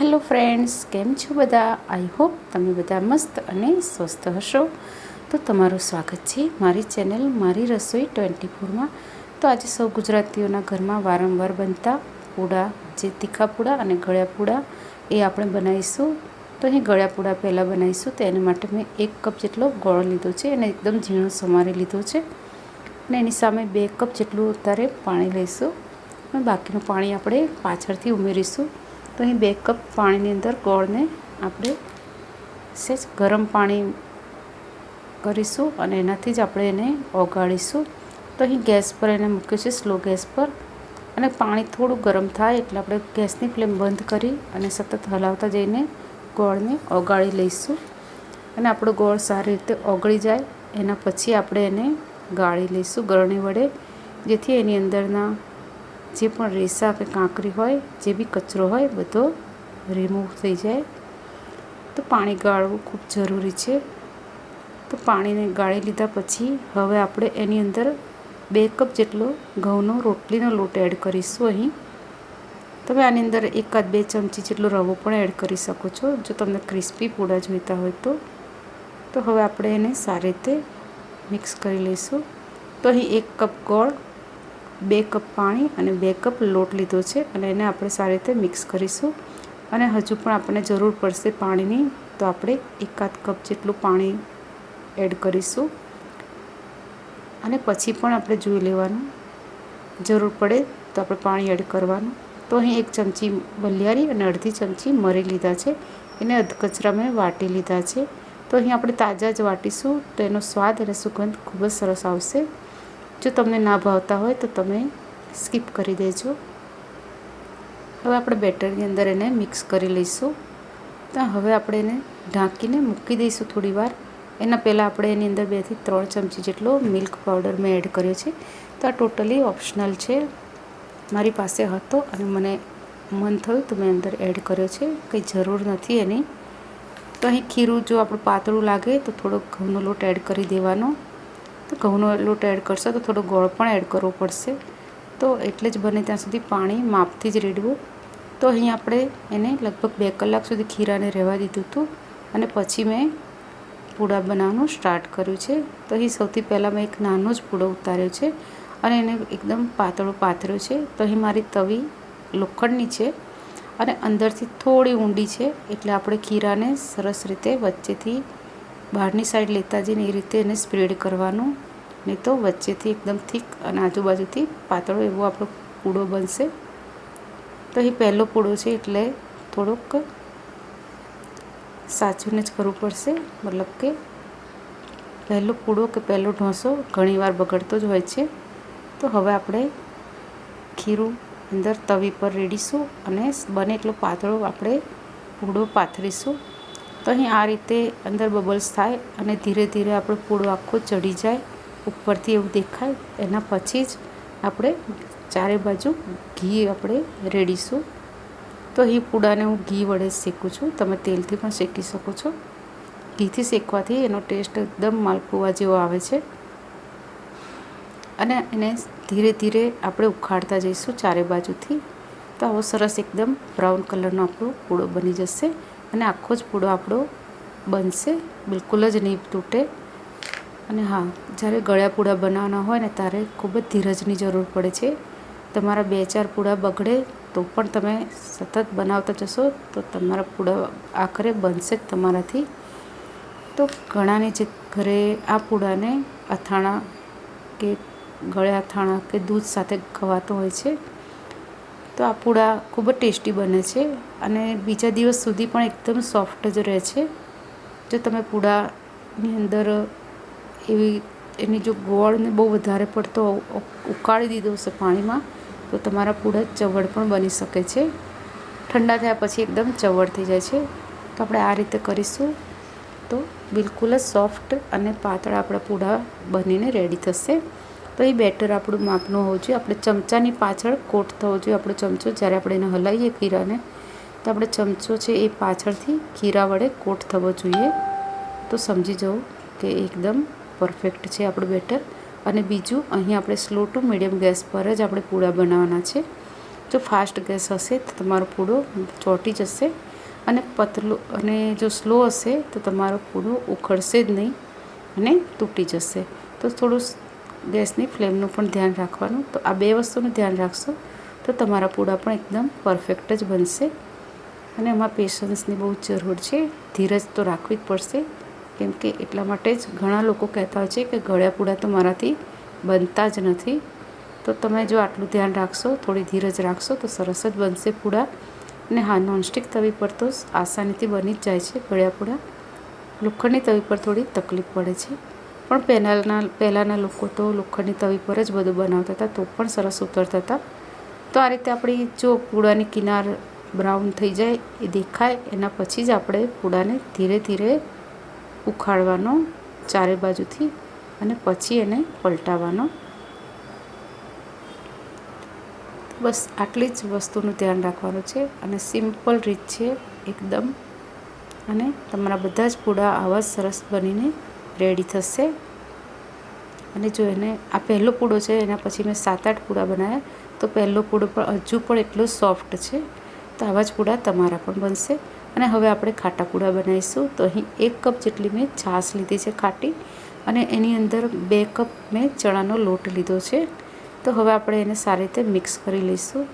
Hello friends કેમ છો બધા? આઈ હોપ તમે બધા મસ્ત અને સ્વસ્થ હશો. તો તમારું સ્વાગત છે મારી ચેનલ મારી રસોઈ ટ્વેન્ટી ફોરમાં. તો આજે સૌ ગુજરાતીઓના ઘરમાં વારંવાર બનતા પૂડા, જે તીખા પૂડા અને ગળ્યા પૂડા, એ આપણે બનાવીશું. તો અહીં ગળ્યા પૂડા પહેલાં બનાવીશું, તો એના માટે મેં એક કપ જેટલો ગોળ લીધો છે અને એકદમ ઝીણો સમારી લીધો છે. અને એની સામે બે કપ જેટલું અત્યારે પાણી લઈશું. અને બાકીનું પાણી આપણે પાછળથી ઉમેરીશું. તો અહીં બે કપ પાણીની અંદર ગોળને આપણે સહેજ ગરમ પાણી કરીશું અને એનાથી જ આપણે એને ઓગાળીશું. તો અહીં ગેસ પર એને મૂક્યું છે, સ્લો ગેસ પર. અને પાણી થોડું ગરમ થાય એટલે આપણે ગેસની ફ્લેમ બંધ કરી અને સતત હલાવતા જઈને ગોળને ઓગાળી લઈશું. અને આપણો ગોળ સારી રીતે ઓગળી જાય, એના પછી આપણે એને ગાળી લઈશું ગરણી વડે, જેથી એની અંદરના જે પણ રેસા કે કાંકરી હોય, જે બી કચરો હોય, બધો રિમૂવ થઈ જાય. તો પાણી ગાળવું ખૂબ જરૂરી છે. તો પાણીને ગાળી લીધા પછી હવે આપણે એની અંદર બે કપ જેટલો ઘઉંનો રોટલીનો લોટ એડ કરીશું અહીં. તમે આની અંદર એકાદ બે ચમચી જેટલો રવો પણ એડ કરી શકો છો, જો તમને ક્રિસ્પી પૂડા જોઈતા હોય તો. તો હવે આપણે એને સારી રીતે મિક્સ કરી લઈશું. તો અહીં એક કપ ગોળ બે કપ પાણી અને બે કપ લોટ લીધો છે અને એને આપણે સારી રીતે મિક્સ કરીશું. અને હજુ પણ આપણને જરૂર પડશે પાણીની, તો આપણે એકાદ કપ જેટલું પાણી એડ કરીશું. અને પછી પણ આપણે જોઈ લેવાનું. જરૂર પડે તો આપણે પાણી એડ કરવાનું. તો અહીં એક ચમચી બલિયારી અને અડધી ચમચી મરી લીધા છે. એને અધકચરા મેં વાટી લીધા છે. તો અહીં આપણે તાજા જ વાટીશું. તો એનો સ્વાદ અને સુગંધ ખૂબ જ સરસ આવશે. જો તમને ના ભાવતા હોય તો તમે સ્કીપ કરી દેજો. હવે આપણે બેટરની અંદર એને મિક્સ કરી લઈશું. તો હવે આપણે એને ઢાંકીને મૂકી દઈશું થોડી વાર. એના પહેલાં આપણે એની અંદર બેથી ત્રણ ચમચી જેટલો મિલ્ક પાવડર મેં એડ કર્યો છે. તો આ ટોટલી ઓપ્શનલ છે. મારી પાસે હતો અને મને મન થયું તો મેં અંદર એડ કર્યો છે. કંઈ જરૂર નથી એની. તો અહીં ખીરું જો આપણું પાતળું લાગે તો થોડોક ઘઉંનો લોટ એડ કરી દેવાનો. તો ઘઉંનો લોટ એડ કરશો તો થોડો ગોળ પણ એડ કરવો પડશે. તો એટલે જ બને ત્યાં સુધી પાણી માપથી જ રેડવું. તો અહીં આપણે એને લગભગ બે કલાક સુધી ખીરાને રહેવા દીધું હતું અને પછી મેં પૂડા બનાવવાનું સ્ટાર્ટ કર્યું છે. તો અહીં સૌથી પહેલાં મેં એક નાનો જ પૂડો ઉતાર્યો છે અને એને એકદમ પાતળો પાથર્યો છે. તો અહીં મારી તવી લોખંડની છે અને અંદરથી થોડી ઊંડી છે એટલે આપણે ખીરાને સરસ રીતે વચ્ચેથી બહારની સાઈડ લેતા જઈને એ રીતે એને સ્પ્રેડ કરવાનું. નહીં તો વચ્ચેથી એકદમ થીક અને આજુબાજુથી પાતળો એવો આપણો પૂડો બનશે. તો એ પહેલો પૂડો છે એટલે થોડોક સાચવીને જ કરવું પડશે. મતલબ કે પહેલો પૂડો કે પહેલો ઢોસો ઘણીવાર બગડતો જ હોય છે. તો હવે આપણે ખીરું અંદર તવી પર રેડીશું અને બને એટલો પાતળો આપણે પૂડો પાથરીશું. તો અહીં આ રીતે અંદર બબલ્સ થાય અને ધીરે ધીરે આપણો પૂળો આખો ચડી જાય, ઉપરથી એવું દેખાય. એના પછી જ આપણે ચારે બાજુ ઘી આપણે રેડીશું. તો અહીં પૂડાને હું ઘી વડે શેકું છું. તમે તેલથી પણ શેકી શકો છો. ઘીથી શેકવાથી એનો ટેસ્ટ એકદમ માલપુવા જેવો આવે છે. અને એને ધીરે ધીરે આપણે ઉખાડતા જઈશું ચારે બાજુથી. તો આવો સરસ એકદમ બ્રાઉન કલરનો આપણો પૂડો બની જશે. અને આખો જ પૂડો આપણો બનશે, બિલકુલ જ નહીં તૂટે. અને હા, જ્યારે ગળ્યા પૂડા બનાવવાના હોય ને, ત્યારે ખૂબ જ ધીરજની જરૂર પડે છે. તમારા બે ચાર પૂડા બગડે તો પણ તમે સતત બનાવતા જશો, તો તમારા પૂડા આખરે બનશે જ તમારાથી. તો ઘણાને જે ઘરે આ પૂડાને અથાણા કે ગળ્યા અથાણા કે દૂધ સાથે ખવાતો હોય છે તો આ પૂડા ખૂબ જ ટેસ્ટી બને છે અને બીજા દિવસ સુધી પણ એકદમ સોફ્ટ જ રહે છે. જો તમે પૂડાની અંદર એવી, એની જો ગોળને બહુ વધારે પડતો ઉકાળી દીધો હશે પાણીમાં, તો તમારા પૂડા ચવડ પણ બની શકે છે. ઠંડા થયા પછી એકદમ ચવડ થઈ જાય છે. તો આપણે આ રીતે કરીશું. તો બિલકુલ જ સોફ્ટ અને પાતળા આપણા પૂડા બનીને રેડી થશે. તો બેટર આપણું માપનું હોવું જોઈએ. આપણે ચમચાની પાછળ કોટ થવો જોઈએ. આપણો ચમચો જ્યારે આપણે એને હલાવીએ ખીરાને, તો આપણે ચમચો છે એ પાછળથી ખીરા વડે કોટ થવો જોઈએ. તો સમજી જવું કે એકદમ પરફેક્ટ છે આપણું બેટર. અને બીજું, અહીં આપણે સ્લો ટુ મીડિયમ ગેસ પર જ આપણે પૂડા બનાવવાના છે. જો ફાસ્ટ ગેસ હશે, તો તમારો પૂડો ચોંટી જશે. અને પતલું, અને જો સ્લો હશે, તો તમારો પૂડો ઉખડશે જ નહીં અને તૂટી જશે. તો થોડું ગેસની ફ્લેમનું પણ ધ્યાન રાખવાનું. તો આ બે વસ્તુનું ધ્યાન રાખશો તો તમારા પૂડા પણ એકદમ પરફેક્ટ જ બનશે. અને એમાં પેશન્સની બહુ જરૂર છે. ધીરજ તો રાખવી જ પડશે. કેમ કે એટલા માટે જ ઘણા લોકો કહેતા હોય છે કે ગળ્યા પૂડા તો મારાથી બનતા જ નથી. તો તમે જો આટલું ધ્યાન રાખશો, થોડી ધીરજ રાખશો તો સરસ જ બનશે પૂડા. અને હા, નોનસ્ટિક તવી પર તો આસાનીથી બની જ જાય છે ગળ્યા પૂડા. લોખંડની તવી પર થોડી તકલીફ પડે છે. પણ પહેલાંના પહેલાંના લોકો તો લોખંડની તવી પર જ બધું બનાવતા હતા, તો પણ સરસ ઉતરતા હતા. તો આ રીતે આપણી જો પૂડાની કિનાર બ્રાઉન થઈ જાય, એ દેખાય, એના પછી જ આપણે પૂડાને ધીરે ધીરે ઉખાડવાનો ચારે બાજુથી અને પછી એને પલટાવવાનો. બસ આટલી જ વસ્તુનું ધ્યાન રાખવાનું છે અને સિમ્પલ રીત છે, એકદમ. અને તમારા બધા જ પૂડા આવા સરસ બનીને રેડી થશે. અને જો એને, આ પહેલો પૂડો છે, એના પછી મેં સાત આઠ પૂડા બનાવ્યા તો પહેલો પૂડો પણ હજુ પણ એટલો સોફ્ટ છે. તો આવા જ પૂડા તમારા પણ બનશે. અને હવે આપણે ખાટા પૂડા બનાવીશું. તો અહીં એક કપ જેટલી મેં છાશ લીધી છે ખાટી. અને એની અંદર બે કપ મેં ચણાનો લોટ લીધો છે. તો હવે આપણે એને સારી રીતે મિક્સ કરી લઈશું.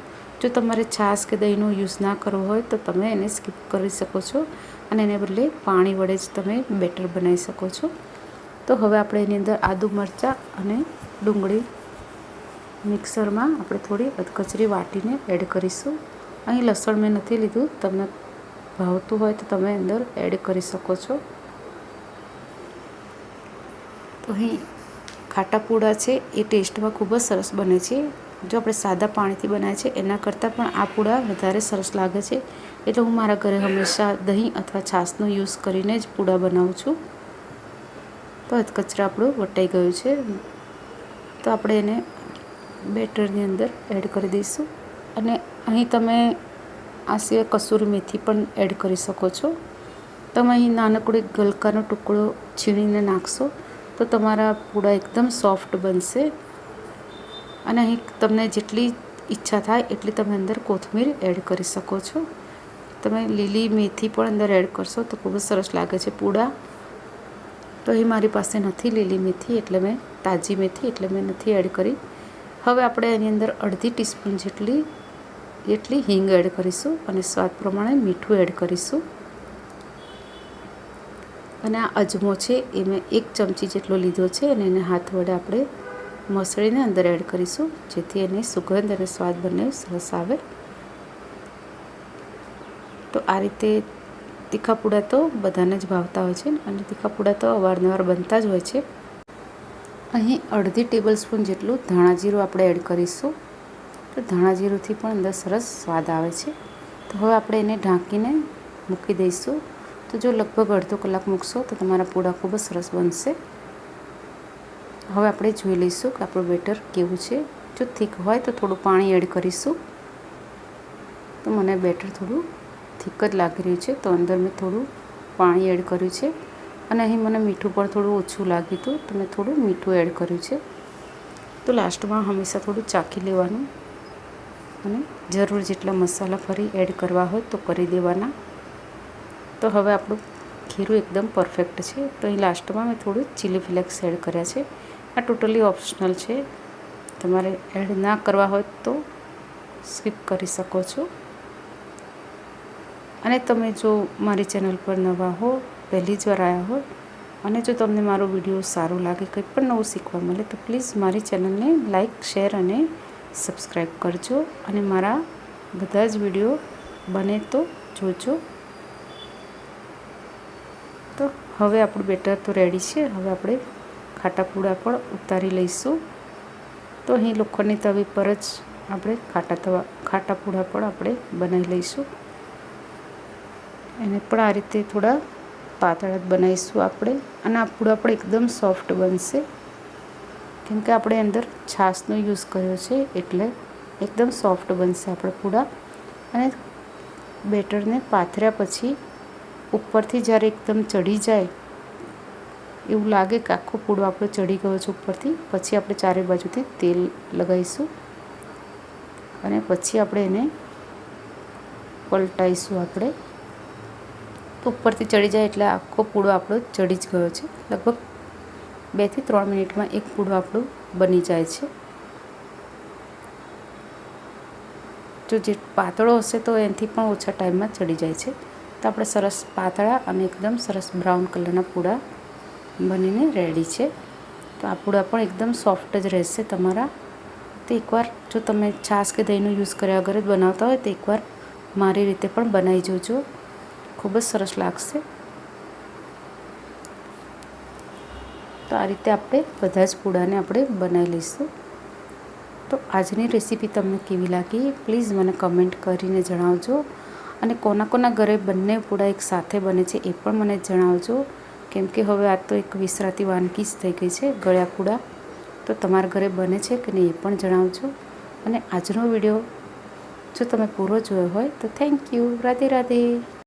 જો તમારે છાશ કે દહીંનો યુઝ ના કરવો હોય તો તમે એને સ્કીપ કરી શકો છો અને એને બદલે પાણી વડે જ તમે બેટર બનાવી શકો છો. તો હવે આપણે એની અંદર આદુ મરચાં અને ડુંગળી મિક્સરમાં આપણે થોડી અધકચરી વાટીને એડ કરીશું. અહીં લસણ મેં નથી લીધું, તમને ભાવતું હોય તો તમે અંદર એડ કરી શકો છો. તો અહીં ખાટા પૂડા છે, એ ટેસ્ટમાં ખૂબ જ સરસ બને છે. જો આપણે સાદા પાણીથી બનાવીએ છીએ એના કરતાં પણ આ પૂડા વધારે સરસ લાગે છે. એટલે હું મારા ઘરે હંમેશા દહીં અથવા છાશનો યુઝ કરીને જ પૂડા બનાવું છું. તો કચરા આપણું વટાઈ ગયું છે. તો આપણે એને બેટરની અંદર એડ કરી દઈશું. અને અહીં તમે આ સિવાય કસૂરી મેથી પણ એડ કરી શકો છો. તમે અહીં નાનકડો ગલકાનો ટુકડો છીણીને નાખશો, તો તમારા પૂડા એકદમ સોફ્ટ બનશે. અને અહીં તમને જેટલી ઈચ્છા થાય એટલી તમે અંદર કોથમીર એડ કરી શકો છો. તમે લીલી મેથી પણ અંદર એડ કરશો તો ખૂબ જ સરસ લાગે છે પૂડા. તો એ મારી પાસે નથી લીલી મેથી એટલે મેં તાજી મેથી એટલે મેં નથી એડ કરી. હવે આપણે એની અંદર અડધી ટીસ્પૂન જેટલી જેટલી હિંગ એડ કરીશું અને સ્વાદ પ્રમાણે મીઠું એડ કરીશું. અને આ અજમો છે એ મેં એક ચમચી જેટલો લીધો છે અને એને હાથ વડે આપણે મસળીને અંદર એડ કરીશું, જેથી એની સુગંધ અને સ્વાદ બંને સરસ આવે. તો આ રીતે તીખા પૂડા તો બધાને જ ભાવતા હોય છે અને તીખા પૂડા તો અવારનવાર બનતા જ હોય છે. અહીં અડધી ટેબલ સ્પૂન જેટલું ધાણા જીરું આપણે એડ કરીશું. તો ધાણા જીરુંથી પણ અંદર સરસ સ્વાદ આવે છે. તો હવે આપણે એને ઢાંકીને મૂકી દઈશું. તો જો લગભગ અડધો કલાક મૂકશો તો તમારા પૂડા ખૂબ જ સરસ બનશે. હવે આપણે જોઈ લઈશું કે આપણું બેટર કેવું છે. જો થીક હોય તો થોડું પાણી એડ કરીશું. તો મને બેટર થોડું થીક જ લાગી રહ્યું છે. તો અંદર મેં થોડું પાણી એડ કર્યું છે. અને અહીં મને મીઠું પણ થોડું ઓછું લાગ્યું હતું. તો મેં થોડું મીઠું એડ કર્યું છે. તો લાસ્ટમાં હંમેશા થોડું ચાખી લેવાનું. અને જરૂર જેટલા મસાલા ફરી એડ કરવા હોય તો કરી દેવાના. તો હવે આપણું ખીરું એકદમ પરફેક્ટ છે. તો અહીં લાસ્ટમાં મેં થોડું ચીલી ફ્લેક્સ એડ કર્યા છે. આ ટોટલી ઓપ્શનલ છે. તમારે એડ ના કરવા હોય તો સ્કીપ કરી શકો છો. અને તમે જો મારી ચેનલ પર નવા હો, પહેલી જ વાર આવ્યા હો, અને જો તમને મારો વીડિયો સારો લાગે, કંઈ પણ નવું શીખવા મળે, તો પ્લીઝ મારી ચેનલને લાઇક શેર અને સબસ્ક્રાઈબ કરજો. અને મારા બધા જ વીડિયો બને તો જોજો. તો હવે આપણું બેટર તો રેડી છે. હવે આપણે ખાટા પૂડા પણ ઉતારી લઈશું. તો અહીં લોખંડની તવી પર જ આપણે ખાટા તવા ખાટા પૂડા પણ આપણે બનાવી લઈશું. એને પણ આ રીતે થોડા પાતળા જ બનાવીશું આપણે. અને આ પૂડા પણ એકદમ સોફ્ટ બનશે. કેમ કે આપણે અંદર છાશનો યુઝ કર્યો છે એટલે એકદમ સોફ્ટ બનશે આપણે પૂડા. અને બેટરને પાથર્યા પછી ઉપરથી જ્યારે એકદમ ચડી જાય એવું લાગે કે આખો પૂડો આપણો ચડી ગયો છે ઉપરથી. પછી આપણે ચારે બાજુથી તેલ લગાવીશું અને પછી આપણે એને પલટાઈશું આપણે. તો ઉપરથી ચડી જાય એટલે આખો પૂડો આપણો ચડી જ ગયો છે. લગભગ બેથી ત્રણ મિનિટમાં એક પૂડો આપણું બની જાય છે. જો જે પાતળો હશે તો એનાથી પણ ઓછા ટાઈમમાં ચડી જાય છે. તો આપણે સરસ પાતળા અને એકદમ સરસ બ્રાઉન કલરના પૂડા બનીને રેડી છે. તો આ પૂડા પણ એકદમ સોફ્ટ જ રહેશે તમારા. તો એકવાર જો તમે છાશ કે દહીંનો યુઝ કર્યા વગર જ બનાવતા હોય તો એકવાર મારી રીતે પણ બનાવી જોજો. ખૂબ જ સરસ લાગશે. તો આ રીતે આપણે બધા જ પૂડાને આપણે બનાવી લઈશું. તો આજની રેસીપી તમને કેવી લાગી પ્લીઝ મને કમેન્ટ કરીને જણાવજો. અને કોના કોના ઘરે બંને પૂડા એક સાથે બને છે એ પણ મને જણાવજો. કેમ કે હવે આ તો એક વિસરાતી વાનગી જ થઈ ગઈ છે, ગળ્યા કુડા. તો તમારા ઘરે બને છે કે નહીં એ પણ જણાવજો. અને આજનો વીડિયો જો તમે પૂરો જોયો હોય તો થેન્ક યુ રાધે રાધે.